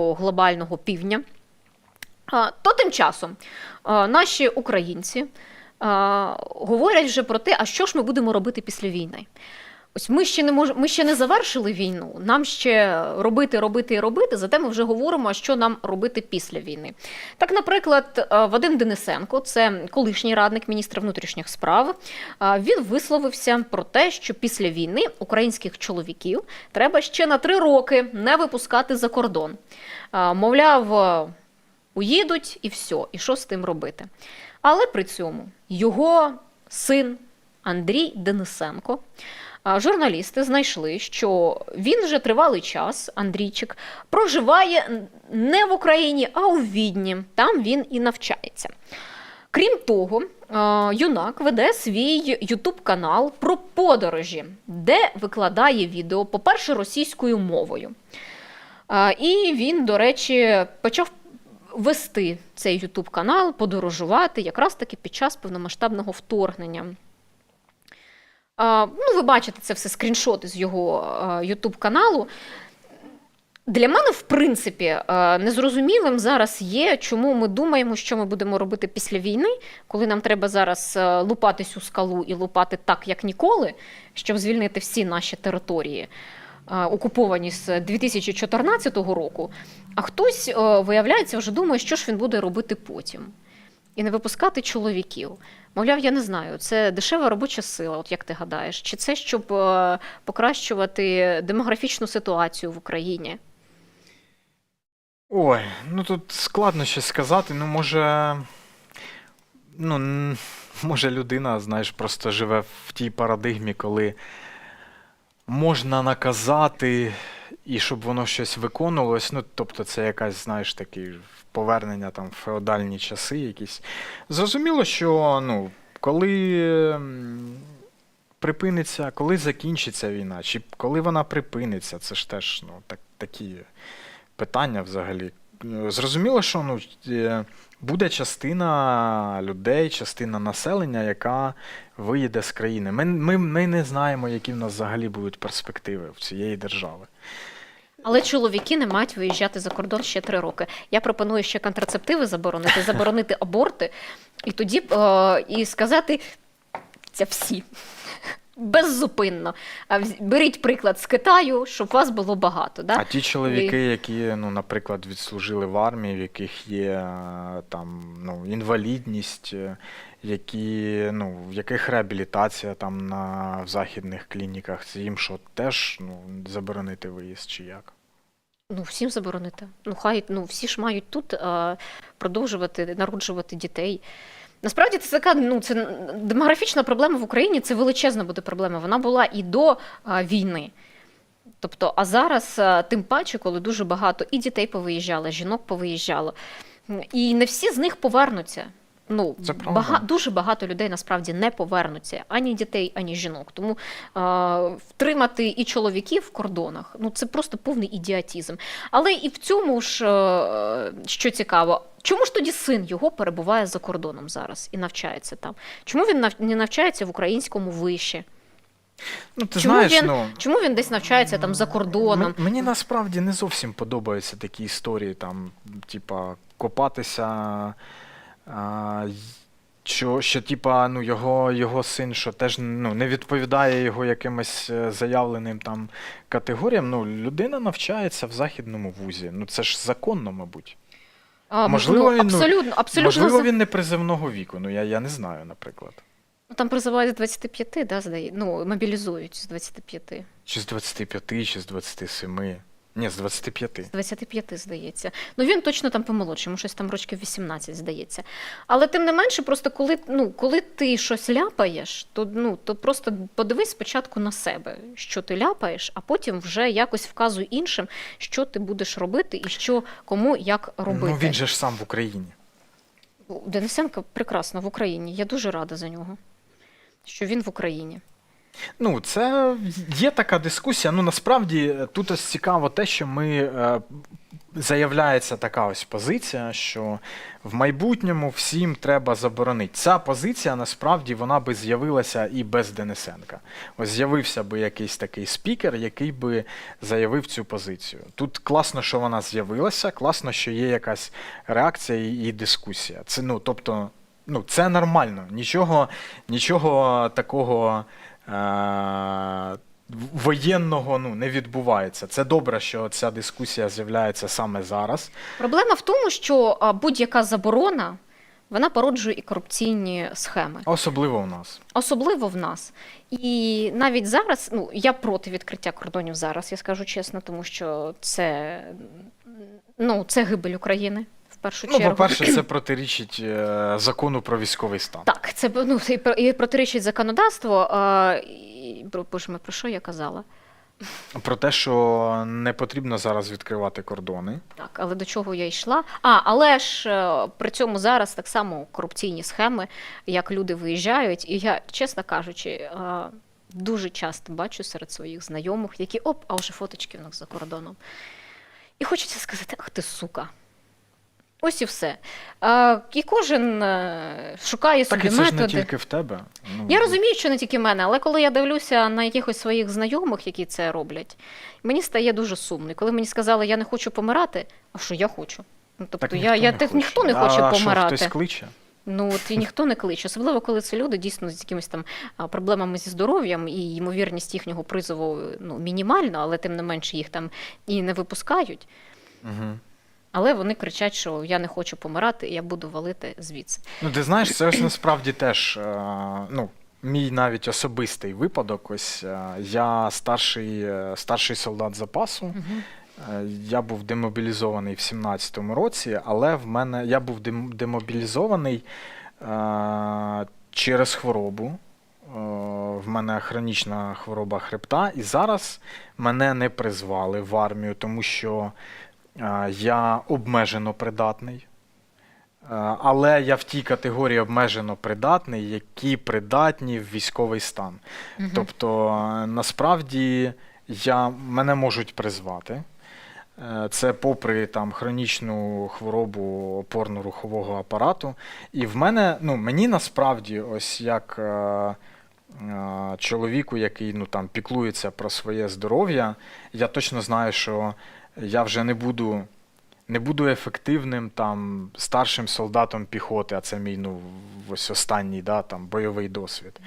такого глобального півдня. То тим часом наші українці говорять вже про те, а що ж ми будемо робити після війни. Ось ми ще не мож... ми ще не завершили війну. Нам ще робити, робити і робити. Зате ми вже говоримо, що нам робити після війни. Так, наприклад, е, Вадим Денисенко, це колишній радник міністра внутрішніх справ. е, Він висловився про те, що після війни українських чоловіків треба ще на три роки не випускати за кордон. Е, Мовляв, уїдуть і все, і що з тим робити. Але при цьому його син Андрій Денисенко. Журналісти знайшли, що він вже тривалий час, Андрійчик, проживає не в Україні, а у Відні. Там він і навчається. Крім того, юнак веде свій ютуб канал про подорожі, де викладає відео, по-перше, російською мовою. І він, до речі, почав вести цей ютуб канал, подорожувати якраз таки під час повномасштабного вторгнення. Ну, ви бачите це все скріншоти з його ютуб каналу. Для мене, в принципі, незрозумілим зараз є, чому ми думаємо, що ми будемо робити після війни, коли нам треба зараз лупати цю скалу і лупати так, як ніколи, щоб звільнити всі наші території, окуповані з 2014 року. А хтось, виявляється, вже думає, що ж він буде робити потім. І не випускати чоловіків. Мовляв, я не знаю, це дешева робоча сила, от як ти гадаєш, чи це щоб е, покращувати демографічну ситуацію в Україні? Ой, ну тут складно щось сказати. Ну, може. Ну, може, людина, знаєш, просто живе в тій парадигмі, коли можна наказати, і щоб воно щось виконувалось. Ну, тобто, це якась, знаєш, таке повернення там в феодальні часи якісь. Зрозуміло, що ну, коли припиниться, коли закінчиться війна, чи коли вона припиниться, це ж теж ну, так, такі питання взагалі. Зрозуміло, що ну, е, буде частина людей, частина населення, яка виїде з країни. Ми, ми, ми не знаємо, які в нас взагалі будуть перспективи в цієї держави. Але чоловіки не мають виїжджати за кордон ще три роки. Я пропоную ще контрацептиви заборонити, заборонити аборти, і тоді е, і сказати це всі. Беззупинно. Беріть приклад з Китаю, щоб вас було багато. Да? А ті чоловіки, які, ну, наприклад, відслужили в армії, в яких є е, там ну, інвалідність, е, які, ну, в яких реабілітація там на в західних клініках, це їм що теж ну, заборонити виїзд чи як? Ну, всім заборонити. Ну, хай ну, всі ж мають тут е, продовжувати народжувати дітей. Насправді це така ну, це демографічна проблема в Україні, це величезна буде проблема. Вона була і до е, війни. Тобто, а зараз, тим паче, коли дуже багато і дітей повиїжджало, жінок повиїжджало, і не всі з них повернуться. Ну, Це бага, дуже багато людей насправді не повернуться ані дітей, ані жінок. Тому е, втримати і чоловіків в кордонах ну це просто повний ідіотізм. Але і в цьому ж е, що цікаво, чому ж тоді син його перебуває за кордоном зараз і навчається там? Чому він нав- не навчається в українському виші? Ну, ти Чому знаєш, він- ну. Чому він десь навчається там за кордоном? Мені насправді не зовсім подобаються такі історії, там, типа, копатися. А, що, що типа, ну, його, його син, що теж ну, не відповідає його якимось е, заявленим там категоріям. Ну, людина навчається в західному вузі. Ну, це ж законно, мабуть. А, можливо, ну, він, ну, абсолютно, абсолютно Можливо, за- він не призивного віку. Ну, я, я не знаю, наприклад. Ну, там призивають з 25, да, здає... ну, мобілізують з 25. Чи з 25, чи з 27. Ні, з 25. З 25, здається. Ну він точно там помолодший, йому щось там років 18, здається. Але тим не менше, просто коли, ну, коли ти щось ляпаєш, то, ну, то просто подивись спочатку на себе, що ти ляпаєш, а потім вже якось вказуй іншим, що ти будеш робити і що кому як робити. Ну, він же ж сам в Україні. Денисенко прекрасно в Україні. Я дуже рада за нього, що він в Україні. Ну, це є така дискусія. Ну, насправді тут ось цікаво те, що ми. Е, Заявляється така ось позиція, що в майбутньому всім треба заборонити. Ця позиція насправді вона би з'явилася і без Денисенка. Ось з'явився би якийсь такий спікер, який би заявив цю позицію. Тут класно, що вона з'явилася, класно, що є якась реакція і, і дискусія. Це ну, тобто, ну, це нормально. Нічого, нічого такого. Е- Воєнного ну не відбувається. Це добре, що ця дискусія з'являється саме зараз. Проблема в тому, що будь-яка заборона вона породжує і корупційні схеми, Особливо у нас. особливо в нас. І навіть зараз, ну я проти відкриття кордонів зараз, я скажу чесно, тому що це, ну, це гибель України в першу Ну, чергу. по-перше, це протирічить е, закону про військовий стан. Так, це ну, і, про- і протирічить законодавство. А, і, боже, ми про що я казала? Про те, що не потрібно зараз відкривати кордони. Так, але до чого я йшла? А, але ж е, при цьому зараз так само корупційні схеми, як люди виїжджають. І я, чесно кажучи, е, дуже часто бачу серед своїх знайомих, які оп, а вже фоточки в них за кордоном. І хочеться сказати, ах ти сука. Ось і все. Е, І кожен е, шукає Так собі і це ж не тільки в тебе. Ну, Я розумію, що не тільки в мене, але коли я дивлюся на якихось своїх знайомих, які це роблять, мені стає дуже сумно. І коли мені сказали, я не хочу помирати, а що я хочу? Ну, тобто Так я, я не те- хоче. ніхто не хоче а, помирати. Що, хтось кличе? Ну от і ніхто не кличе, особливо коли це люди дійсно з якимись там проблемами зі здоров'ям, і ймовірність їхнього призову ну, мінімальна, але тим не менше їх там і не випускають. Угу. Але вони кричать, що я не хочу помирати, і я буду валити звідси. Ну, ти знаєш, це ось насправді теж е, ну, мій навіть особистий випадок. Ось е, я старший, е, старший солдат запасу. Я був демобілізований в 17-му році, але в мене я був демобілізований е, через хворобу. Е, В мене хронічна хвороба хребта, і зараз мене не призвали в армію, тому що я обмежено придатний. Е, Але я в тій категорії обмежено придатний, які придатні в військовий стан. Тобто, е, насправді я, мене можуть призвати. Е, Це попри там хронічну хворобу опорно-рухового апарату. І в мене, ну, мені насправді, ось як е, е, чоловіку, який ну, там, піклується про своє здоров'я, я точно знаю, що я вже не буду, не буду ефективним там, старшим солдатом піхоти, а це мій ну, ось останній да, там, бойовий досвід.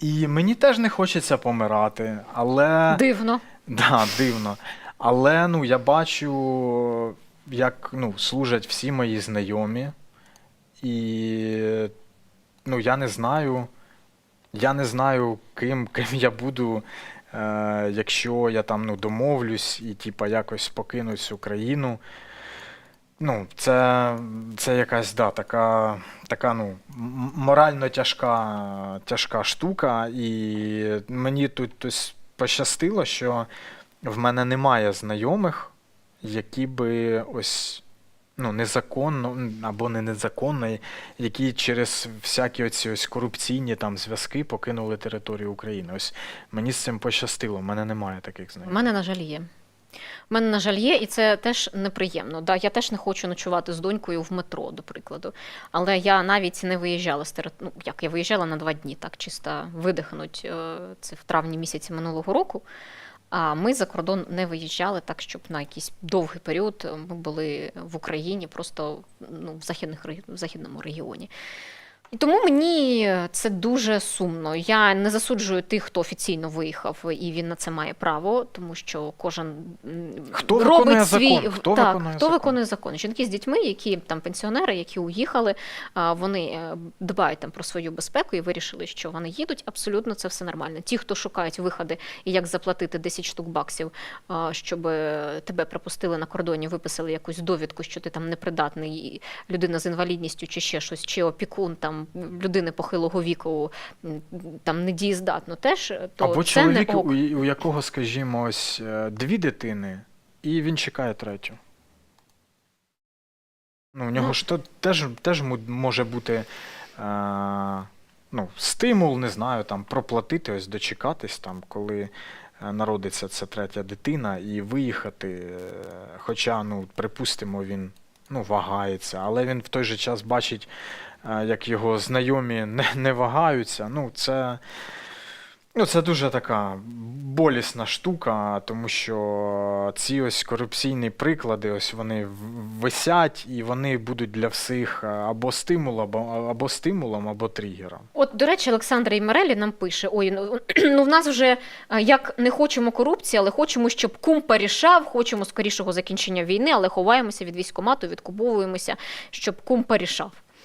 І мені теж не хочеться помирати, але. Дивно. Да, дивно. Але ну, я бачу, як ну, служать всі мої знайомі. І ну, я не знаю, я не знаю, ким, ким я буду, е, якщо я там ну, домовлюсь і типа, якось покину цю країну. Ну, це, це якась да, така, така ну, морально тяжка, тяжка штука. І мені тут пощастило, що в мене немає знайомих, які би ось ну, незаконно або не незаконно, які через всякі оці ось корупційні там зв'язки покинули територію України. Ось мені з цим пощастило, в мене немає таких У мене, на жаль, є. У мене, на жаль, є, і це теж неприємно. Да, я теж не хочу ночувати з донькою в метро, до прикладу. Але я навіть не виїжджала з тери... ну, як я виїжджала на два дні, так чисто видихнуть. е, Це в травні місяці минулого року. А ми за кордон не виїжджали так, щоб на якийсь довгий період е, ми були в Україні, просто ну, в, західних, в західному регіоні. І тому мені це дуже сумно. Я не засуджую тих, хто офіційно виїхав, і він на це має право, тому що кожен Хто робить виконує свій закон? Хто так, виконує хто закон? виконує закон. Жінки з дітьми, які там пенсіонери, які уїхали, вони е, дбають там про свою безпеку і вирішили, що вони їдуть. Абсолютно це все нормально. Ті, хто шукають виходи і як заплатити 10 штук баксів, щоб е, тебе пропустили на кордоні, виписали якусь довідку, що ти там непридатний, людина з інвалідністю чи ще щось, чи опікун там людини похилого віку там недієздатно теж, то Або це чоловік, не ок. у, якого, скажімо, ось е, дві дитини, і він чекає третю. Ну, у нього Ну. ж то теж, теж може бути. Е, ну, стимул, не знаю, там проплатити, ось дочекатись, там, коли е, народиться ця третя дитина, і виїхати. е, Хоча, ну, припустимо, він ну, вагається, але він в той же час бачить, е, як його знайомі не, не вагаються. Ну, це. Ну, це дуже така болісна штука, тому що ці ось корупційні приклади, ось вони висять, і вони будуть для всіх е, або стимулом, або, стимулом, або тригером. От, до речі, Олександр Імерелі нам пише: ой, ну, ну в нас вже е, як не хочемо корупції, але хочемо, щоб кум порішав, хочемо скорішого закінчення війни, але ховаємося від військомату, відкуповуємося, щоб кум порішав.